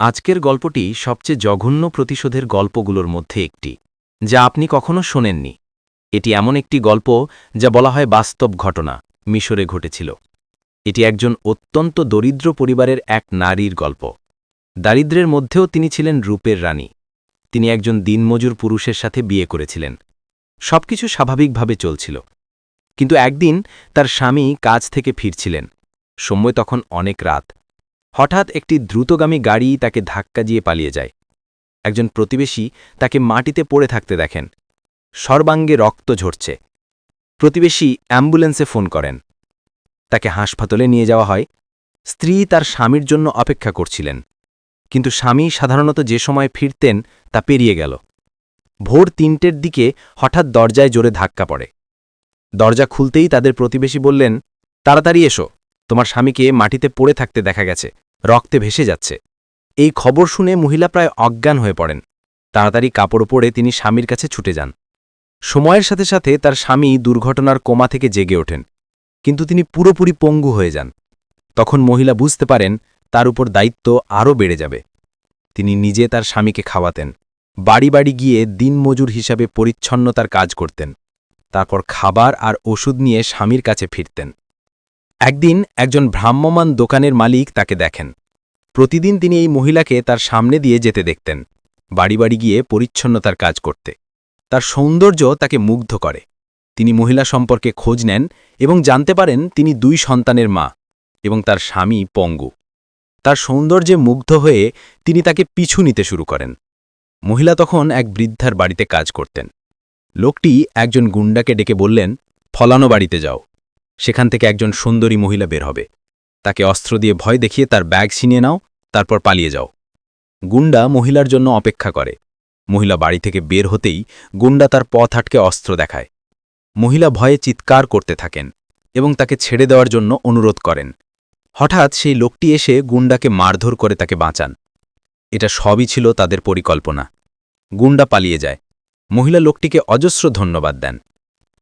আজকের গল্পটি সবচেয়ে জঘন্য প্রতিশোধের গল্পগুলোর মধ্যে একটি, যা আপনি কখনো শোনেননি। এটি এমন একটি গল্প যা বলা হয় বাস্তব ঘটনা, মিশরে ঘটেছিল। এটি একজন অত্যন্ত দরিদ্র পরিবারের এক নারীর গল্প। দারিদ্র্যের মধ্যেও তিনি ছিলেন রূপের রানী। তিনি একজন দিনমজুর পুরুষের সাথে বিয়ে করেছিলেন। সবকিছু স্বাভাবিকভাবে চলছিল। কিন্তু একদিন তার স্বামী কাজ থেকে ফিরছিলেন। সময় তখন অনেক রাত। হঠাৎ একটি দ্রুতগামী গাড়ি তাকে ধাক্কা দিয়ে পালিয়ে যায়। একজন প্রতিবেশী তাকে মাটিতে পড়ে থাকতে দেখেন। সর্বাঙ্গে রক্ত ঝরছে। প্রতিবেশী অ্যাম্বুলেন্সে ফোন করেন। তাকে হাসপাতালে নিয়ে যাওয়া হয়। স্ত্রী তার স্বামীর জন্য অপেক্ষা করছিলেন। কিন্তু স্বামী সাধারণত যে সময় ফিরতেন তা পেরিয়ে গেল। ভোর তিনটের দিকে হঠাৎ দরজায় জোরে ধাক্কা পড়ে। দরজা খুলতেই তাদের প্রতিবেশী বললেন, তাড়াতাড়ি এসো। তোমার স্বামীকে মাটিতে পড়ে থাকতে দেখা গেছে। রক্তে ভেসে যাচ্ছে। এই খবর শুনে মহিলা প্রায় অজ্ঞান হয়ে পড়েন। তাড়াতাড়ি কাপড় পরে তিনি স্বামীর কাছে ছুটে যান। সময়ের সাথে সাথে তার স্বামী দুর্ঘটনার কোমা থেকে জেগে ওঠেন। কিন্তু তিনি পুরোপুরি পঙ্গু হয়ে যান। তখন মহিলা বুঝতে পারেন, তার উপর দায়িত্ব আরও বেড়ে যাবে। তিনি নিজে তার স্বামীকে খাওয়াতেন। বাড়ি বাড়ি গিয়ে দিনমজুর হিসাবে পরিচ্ছন্নতার কাজ করতেন। তারপর খাবার আর ওষুধ নিয়ে স্বামীর কাছে ফিরতেন। একদিন একজন ভ্রাম্যমান দোকানের মালিক তাকে দেখেন। প্রতিদিন তিনি এই মহিলাকে তার সামনে দিয়ে যেতে দেখতেন, বাড়ি বাড়ি গিয়ে পরিচ্ছন্নতার কাজ করতে। তার সৌন্দর্য তাকে মুগ্ধ করে। তিনি মহিলা সম্পর্কে খোঁজ নেন এবং জানতে পারেন তিনি দুই সন্তানের মা এবং তার স্বামী পঙ্গু। তার সৌন্দর্যে মুগ্ধ হয়ে তিনি তাকে পিছু নিতে শুরু করেন। মহিলা তখন এক বৃদ্ধার বাড়িতে কাজ করতেন। লোকটি একজন গুন্ডাকে ডেকে বললেন, ফলানো বাড়িতে যাও। সেখান থেকে একজন সুন্দরী মহিলা বের হবে। তাকে অস্ত্র দিয়ে ভয় দেখিয়ে তার ব্যাগ ছিনিয়ে নাও, তারপর পালিয়ে যাও। গুন্ডা মহিলার জন্য অপেক্ষা করে। মহিলা বাড়ি থেকে বের হতেই গুন্ডা তার পথ আটকে অস্ত্র দেখায়। মহিলা ভয়ে চিৎকার করতে থাকেন এবং তাকে ছেড়ে দেওয়ার জন্য অনুরোধ করেন। হঠাৎ সেই লোকটি এসে গুন্ডাকে মারধর করে তাকে বাঁচান। এটা সবই ছিল তাদের পরিকল্পনা। গুন্ডা পালিয়ে যায়। মহিলা লোকটিকে অজস্র ধন্যবাদ দেন।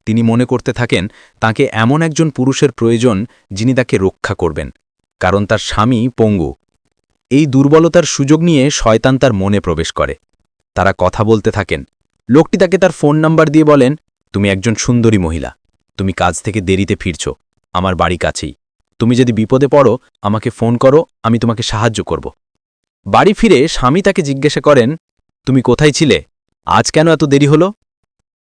তিনি মনে করতে থাকেন, তাকে এমন একজন পুরুষের প্রয়োজন যিনি তাকে রক্ষা করবেন, কারণ তার স্বামী পঙ্গু। এই দুর্বলতার সুযোগ নিয়ে শয়তান তার মনে প্রবেশ করে। তারা কথা বলতে থাকেন। লোকটি তাকে তার ফোন নাম্বার দিয়ে বলেন, তুমি একজন সুন্দরী মহিলা। তুমি কাজ থেকে দেরিতে ফিরছ। আমার বাড়ি কাছেই। তুমি যদি বিপদে পড়ো, আমাকে ফোন করো, আমি তোমাকে সাহায্য করব। বাড়ি ফিরে স্বামী তাকে জিজ্ঞাসা করেন, তুমি কোথায় ছিলে? আজ কেন এত দেরি হলো?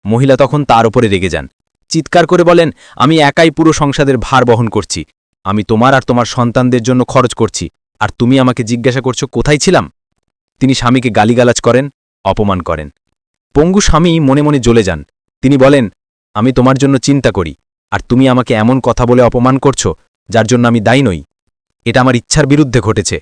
মহিলা তখন তার ওপরে রেগে যান। চিৎকার করে বলেন, আমি একাই পুরো সংসাদের ভার বহন করছি। আমি তোমার আর তোমার সন্তানদের জন্য খরচ করছি। আর তুমি আমাকে জিজ্ঞাসা করছ, কোথায় ছিলাম? তিনি স্বামীকে গালিগালাজ করেন, অপমান করেন। পঙ্গু স্বামী মনে মনে জ্বলে যান। তিনি বলেন, আমি তোমার জন্য চিন্তা করি। আর তুমি আমাকে এমন কথা বলে অপমান করছ, যার জন্য আমি দায়ী নই। এটা আমার ইচ্ছার বিরুদ্ধে ঘটেছে।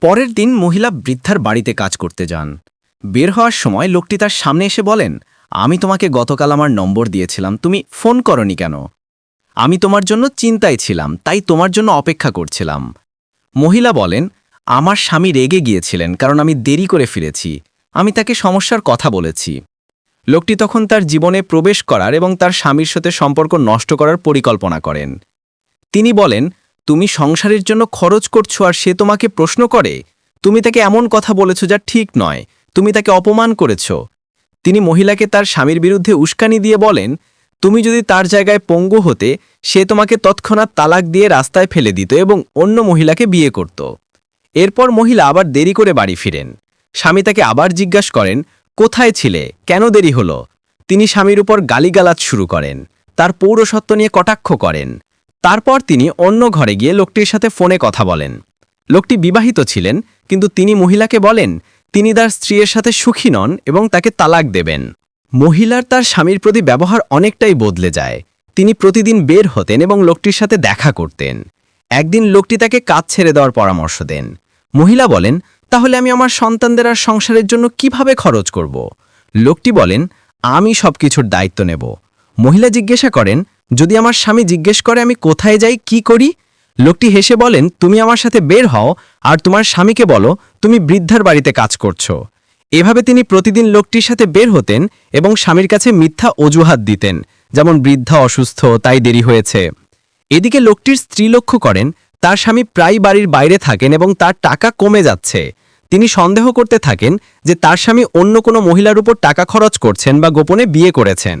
পরের দিন মহিলা বৃদ্ধার বাড়িতে কাজ করতে যান। বের হওয়ার সময় লোকটি তার সামনে এসে বলেন আমি তোমাকে গতকাল আমার নম্বর দিয়েছিলাম, তুমি ফোন করনি কেন? আমি তোমার জন্য চিন্তায় ছিলাম, তাই তোমার জন্য অপেক্ষা করছিলাম। মহিলা বলেন, আমার স্বামী রেগে গিয়েছিলেন, কারণ আমি দেরি করে ফিরেছি। আমি তাকে সমস্যার কথা বলেছি। লোকটি তখন তার জীবনে প্রবেশ করার এবং তার স্বামীর সাথে সম্পর্ক নষ্ট করার পরিকল্পনা করেন। তিনি বলেন, তুমি সংসারের জন্য খরচ করছ আর সে তোমাকে প্রশ্ন করে? তুমি তাকে এমন কথা বলেছ যা ঠিক নয়। তুমি তাকে অপমান করেছ। তিনি মহিলাকে তার স্বামীর বিরুদ্ধে উস্কানি দিয়ে বলেন, তুমি যদি তার জায়গায় পঙ্গু হতে, সে তোমাকে তৎক্ষণাৎ তালাক দিয়ে রাস্তায় ফেলে দিত এবং অন্য মহিলাকে বিয়ে করত। এরপর মহিলা আবার দেরি করে বাড়ি ফিরেন। স্বামী তাকে আবার জিজ্ঞাস করেন, কোথায় ছিলে? কেন দেরি হলো? তিনি স্বামীর উপর গালিগালাজ শুরু করেন, তার পৌরসত্ব নিয়ে কটাক্ষ করেন। তারপর তিনি অন্য ঘরে গিয়ে লোকটির সাথে ফোনে কথা বলেন। লোকটি বিবাহিত ছিলেন, কিন্তু তিনি মহিলাকে বলেন তিনি তার স্ত্রীর সাথে সুখী নন এবং তাকে তালাক দেবেন। মহিলার তার স্বামীর প্রতি ব্যবহার অনেকটাই বদলে যায়। তিনি প্রতিদিন বের হতেন এবং লোকটির সাথে দেখা করতেন। একদিন লোকটি তাকে কাজ ছেড়ে দেওয়ার পরামর্শ দেন। মহিলা বলেন, তাহলে আমি আমার সন্তানদের আর সংসারের জন্য কীভাবে খরচ করব? লোকটি বলেন, আমি সব কিছুর দায়িত্ব নেব। মহিলা জিজ্ঞাসা করেন, যদি আমার স্বামী জিজ্ঞেস করে আমি কোথায় যাই, কি করি? লোকটি হেসে বলেন, তুমি আমার সাথে বের হও আর তোমার স্বামীকে বলো তুমি বৃদ্ধার বাড়িতে কাজ করছ। এভাবে তিনি প্রতিদিন লোকটির সাথে বের হতেন এবং স্বামীর কাছে মিথ্যা অজুহাত দিতেন, যেমন বৃদ্ধা অসুস্থ, তাই দেরি হয়েছে। এদিকে লোকটির স্ত্রী লক্ষ্য করেন, তার স্বামী প্রায় বাড়ির বাইরে থাকেন এবং তার টাকা কমে যাচ্ছে। তিনি সন্দেহ করতে থাকেন যে তার স্বামী অন্য কোনো মহিলার উপর টাকা খরচ করছেন বা গোপনে বিয়ে করেছেন।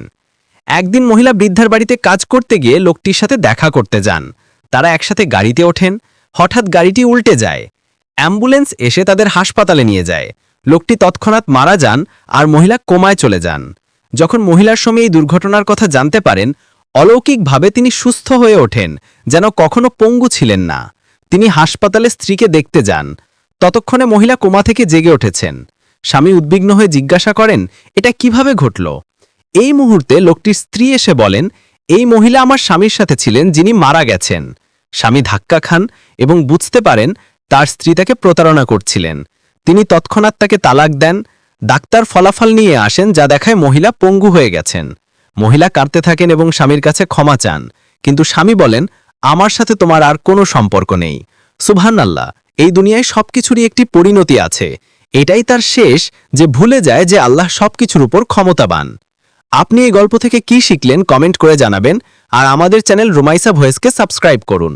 একদিন মহিলা বৃদ্ধার বাড়িতে কাজ করতে গিয়ে লোকটির সাথে দেখা করতে যান। তারা একসাথে গাড়িতে ওঠেন। হঠাৎ গাড়িটি উল্টে যায়। অ্যাম্বুলেন্স এসে তাদের হাসপাতালে নিয়ে যায়। লোকটি তৎক্ষণাৎ মারা যান আর মহিলা কোমায় চলে যান। যখন মহিলার স্বামী এই দুর্ঘটনার কথা জানতে পারেন, অলৌকিকভাবে তিনি সুস্থ হয়ে ওঠেন, যেন কখনো পঙ্গু ছিলেন না। তিনি হাসপাতালে স্ত্রীকে দেখতে যান। ততক্ষণে মহিলা কোমা থেকে জেগে উঠেছেন। স্বামী উদ্বিগ্ন হয়ে জিজ্ঞাসা করেন, এটা কীভাবে ঘটল? এই মুহূর্তে লোকটির স্ত্রী এসে বলেন, এই মহিলা আমার স্বামীর সাথে ছিলেন যিনি মারা গেছেন। স্বামী ধাক্কা খান এবং বুঝতে পারেন তার স্ত্রী তাকে প্রতারণা করছিলেন। তিনি তৎক্ষণাৎ তাকে তালাক দেন, ডাক্তার ফলাফল নিয়ে আসেন যা দেখায় মহিলা পঙ্গু হয়ে গেছেন। মহিলা কাঁদতে থাকেন এবং স্বামীর কাছে ক্ষমা চান, কিন্তু স্বামী বলেন, আমার সাথে তোমার আর কোনো সম্পর্ক নেই। সুবহানাল্লাহ, এই দুনিয়ায় সবকিছুরই একটি পরিণতি আছে। এটাই তার শেষ যে ভুলে যায় যে আল্লাহ সবকিছুর উপর ক্ষমতাবান। আপনি এই গল্প থেকে কি শিখলেন কমেন্ট করে জানাবেন, আর আমাদের চ্যানেল রুমাইসা ভয়েসকে সাবস্ক্রাইব করুন।